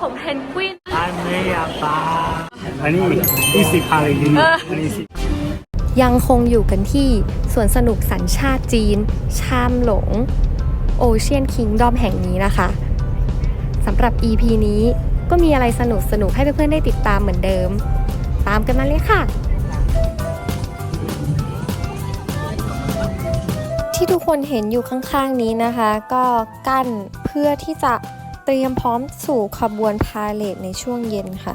ผมเพนกวิน อันนี้อะปลาอันนี้ยี่สิบพาเลยดีเอออันนี้สิยังคงอยู่กันที่สวนสนุกสัญชาติจีน ชามหลง โอเชียนคิงดอมแห่งนี้นะคะสำหรับ EP นี้ก็มีอะไรสนุกสนุกๆให้เพื่อนๆได้ติดตามเหมือนเดิม ตามกันมาเลยค่ะ ที่ทุกคนเห็นอยู่ข้างๆนี้นะคะ ก็กั้นเพื่อที่จะเตรียมพร้อมสู่ขบวนพาเลทในช่วงเย็นค่ะ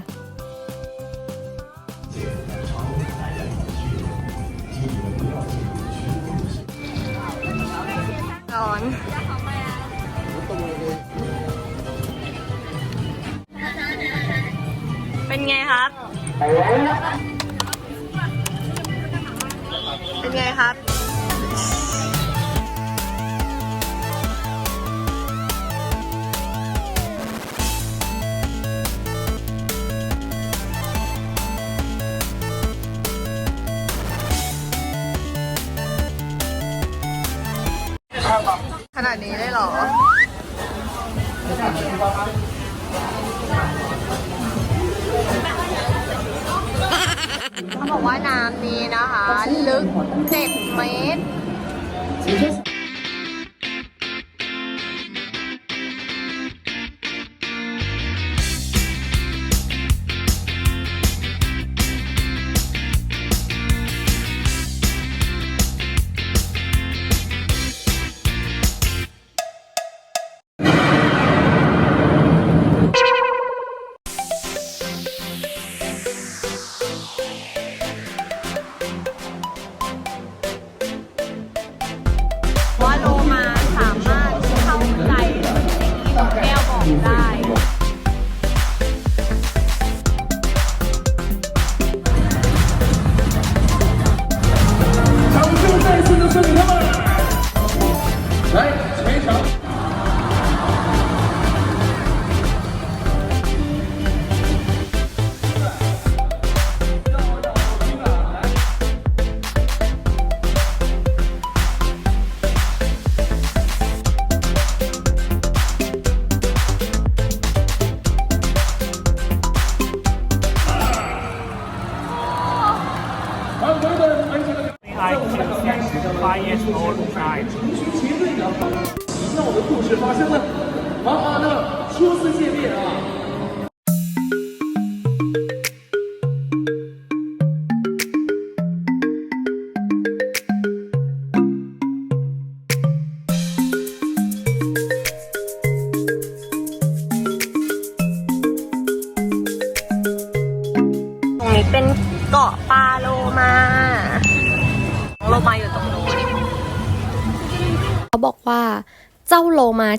ร้อนเป็นไงครับ เป็นไงครับ ขนาดนี้ได้หรอ เขาบอกว่าน้ำนี้นะคะ ลึก 7 เมตร 我们一起共同成群结队的奇妙的故事发生了。妈妈呢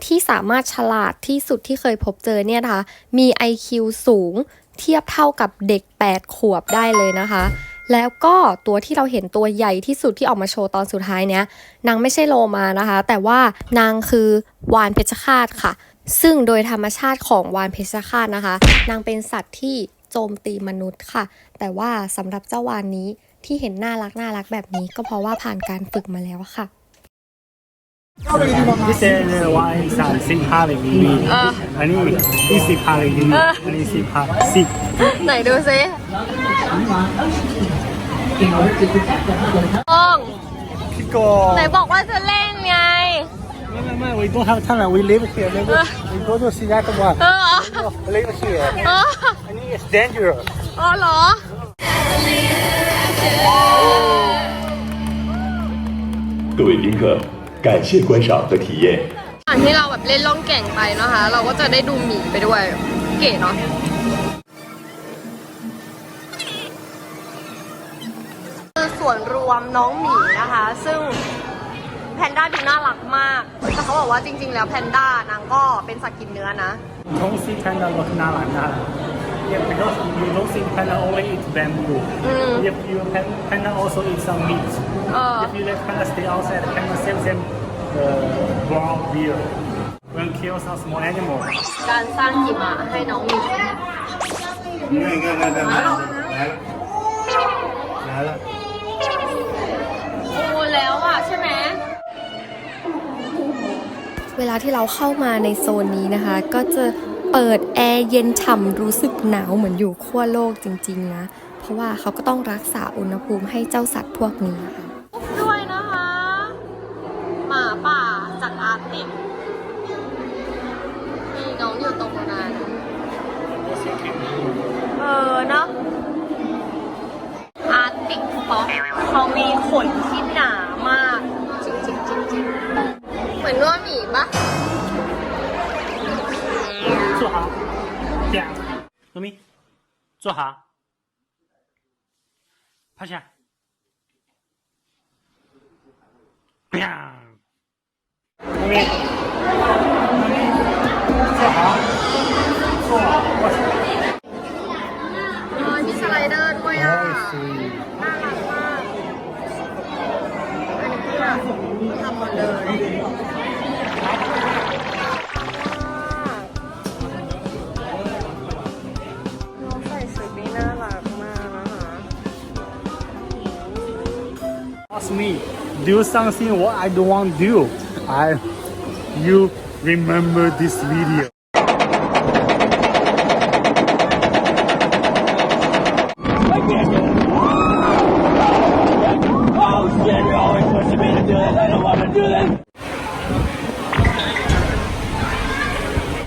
ที่สามารถฉลาดที่สุดที่เคยพบเจอเนี่ยนะคะ มี IQ สูงเทียบเท่ากับเด็ก 8 ขวบได้เลยนะคะ แล้วก็ตัวที่เราเห็นตัวใหญ่ที่สุดที่ออกมาโชว์ตอนสุดท้ายเนี้ยนางไม่ใช่โลมานะคะ แต่ว่านางคือวานเพชรฆาตค่ะ ซึ่งโดยธรรมชาติของวานเพชรฆาตนะคะ นางเป็นสัตว์ที่โจมตีมนุษย์ค่ะ แต่ว่าสำหรับเจ้าวานนี้ที่เห็นน่ารักน่ารักแบบนี้ก็เพราะว่าผ่านการฝึกมาแล้วค่ะ This is why is a สิบพาเลยดีอันนี้ยี่สิบพาเลยดีอันนี้สิบพาสิบ ไหนดูซิโอง พี่โก ไหนบอกว่าจะเล่นไง ไม่ไม่ไม่ we don't have time we live here we go we go to see that one เออ we live here เออ อันนี้ is dangerous อ๋อเหรอ 各位宾客， 感谢观赏和体验。 ก่อนที่เราแบบเล่นล่องแก่งไปนะคะ เราก็จะได้ดูหมีไปด้วย เก๋เนาะคือส่วนรวมน้องหมีนะคะ ซึ่งแพนด้าดูน่ารักมาก แต่เขาบอกว่าจริง ๆ แล้วแพนด้านางก็เป็นสัตว์กินเนื้อนะ don't see panda look น่ารักน่ารัก Yeah, because you don't see panda only eat bamboo. If you pan- panda also eat some meat. เออ If you let panda stay outside, panda save them uh, brown beer. When kill some small animal. การสร้างหิมะให้น้องหมี来了。โอ้แล้วอะใช่ไหมเวลาที่เราเข้ามาในโซนนี้นะคะ ก็จะเปิดแอร์เย็นฉ่ำรู้สึกหนาวเหมือนอยู่ขั้วโลกจริง ๆ นะ เพราะว่าเขาก็ต้องรักษาอุณหภูมิให้เจ้าสัตว์พวกนี้ค่ะ ด้วยนะคะ หมาป่าจากอาร์กติกมีน้องอยู่ตรงนั้น เออเนาะอาร์ติกฟ็อกเขามีขนที่หนามาก จริงจริงจริงจริงเหมือนว่าหมีปะ 坐好，这样，罗米，坐好，趴下，啪， มีสไลเดอร์ด้ย่ะน่ารักมากทำหมดเลยน้องใส่ชุดนี้น่ารักมากนะคะ Ask me, do something what I don't want to do. I, you remember this video.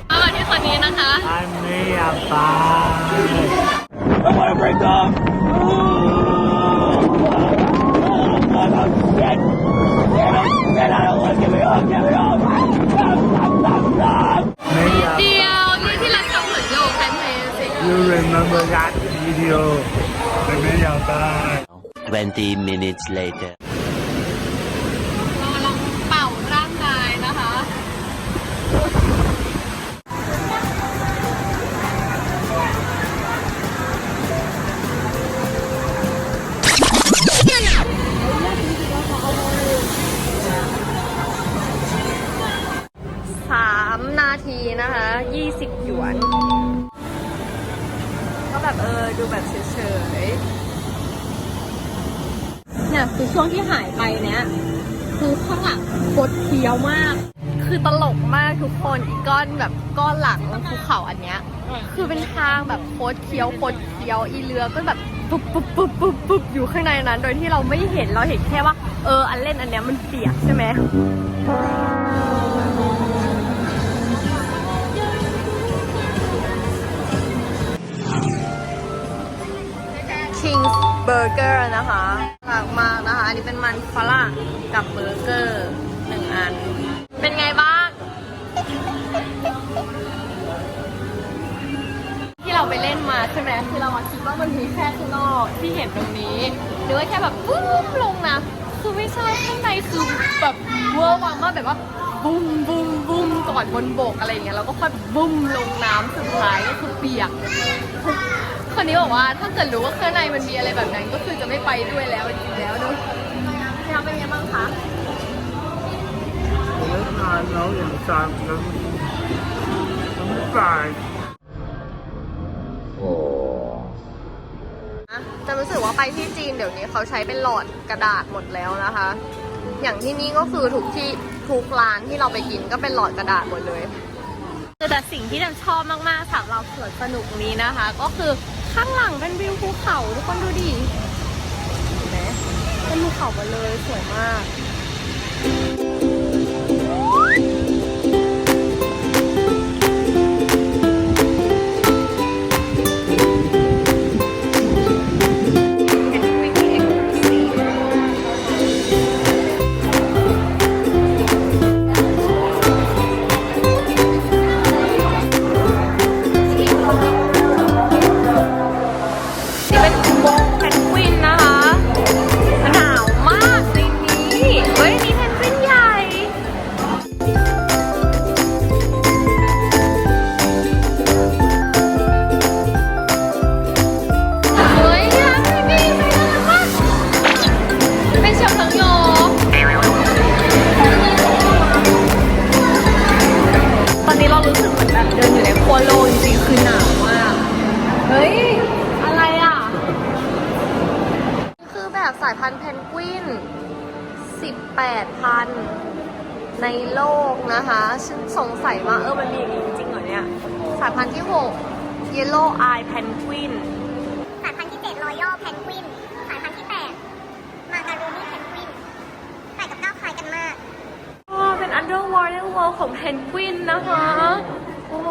เอามาที่คนนี้นะคะ I may have died. May have เดียวนี่ที่รัก ทำเหมือนโยกแฟนเพลงสิ You remember that video? I may have died. 20 minutes later. แบบเฉยๆ เนี่ยคือช่วงที่หายไปเนี้ยคือข้างหลังโคตรเคี้ยวมาก คือตลกมากทุกคนอีกก้อนแบบก้อนหลังภูเขาอันเนี้ย คือเป็นทางแบบโคตรเคี้ยวโคตรเคี้ยวอีเรือก็แบบปุ๊บปุ๊บปุ๊บปุ๊บปุ๊บอยู่ข้างในนั้น โดยที่เราไม่เห็นเราเห็นแค่ว่า เอออันเล่นอันเนี้ยมันเปียกใช่ไหม King's Burger นะคะหลักมากนะคะ อันนี้เป็นมันฝรั่งกับเบอร์เกอร์หนึ่งอัน เป็นไงบ้าง ที่เราไปเล่นมาใช่ไหมคือเราคิดว่ามันมีแค่ข้างนอกที่เห็นตรงนี้หรือว่าแค่แบบปุ้มลงนะคือไม่ใช่ข้างในคือแบบเวอร์วังมากแบบว่าบุ้มบุ้มบุ้มก่อนบนบกอะไรอย่างเงี้ยแล้วก็ค่อยบุ้มลงน้ำสุดท้ายก็คือเปียก คนนี้บอกว่าถ้าเกิดรู้ว่าเครื่องในมันมีอะไรแบบนั้น ก็คือจะไม่ไปด้วยแล้วจริงแล้วเนาะพี่น้เป็นยังไงบ้างคะไม่ทานแล้วอย่างจานแล้วไม่ตายจะรู้สึกว่าไปที่จีนเดี๋ยวนี้เขาใช้เป็นหลอดกระดาษหมดแล้วนะคะ อย่างที่นี่ก็คือทุกที่ทุกร้านที่เราไปกินก็เป็นหลอดกระดาษหมดเลยแต่สิ่งที่แจมชอบมากๆสำหรับสวนสนุกนี้นะคะ ก็คือ ข้างหลังเป็นวิวภูเขาทุกคนดูดิเห็นไหมเป็นภูเขาหมดเลยสวยมาก สายพันธุ์เพนกวิน 18 พันในโลกนะคะ ฉันสงสัยว่าเออมันมีอย่างนี้จริงๆเหรอเนี่ยเนี่ย สายพันธุ์ที่ 6 Yellow Eye Penguin สายพันธุ์ที่ 7 Royal Penguin สายพันธุ์ที่ 8 Macaroni Penguin แปดกับเก้าคล้ายกันมากอ๋อเป็น Underwater World ของเพนกวินนะคะโอ้โห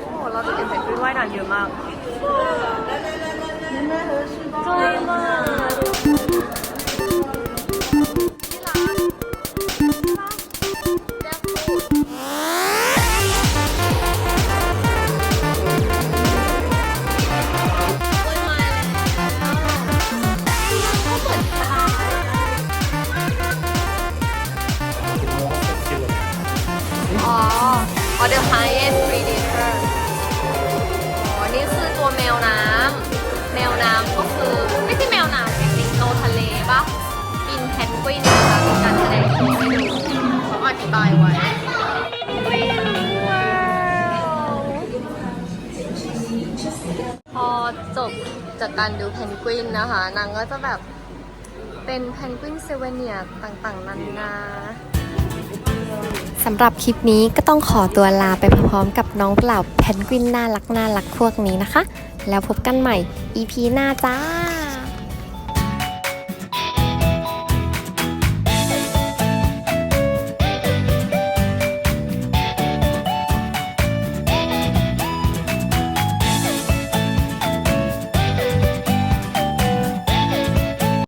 โอ้โห เราจะเห็นเพนกวินว่ายน้ำเยอะมาก ใช่มาก เขายไว้พอจบจากการดูเพนกวินนะคะ นางก็จะแบบเป็นเพนกวินเซเวเนียต่างๆนานาสำหรับคลิปนี้ก็ต้องขอตัวลาไปพร้อมกับน้องเปล่าแพนกวินน่ารักน่ารักพวกนี้นะคะ แล้วพบกันใหม่ EP หน้าจ้า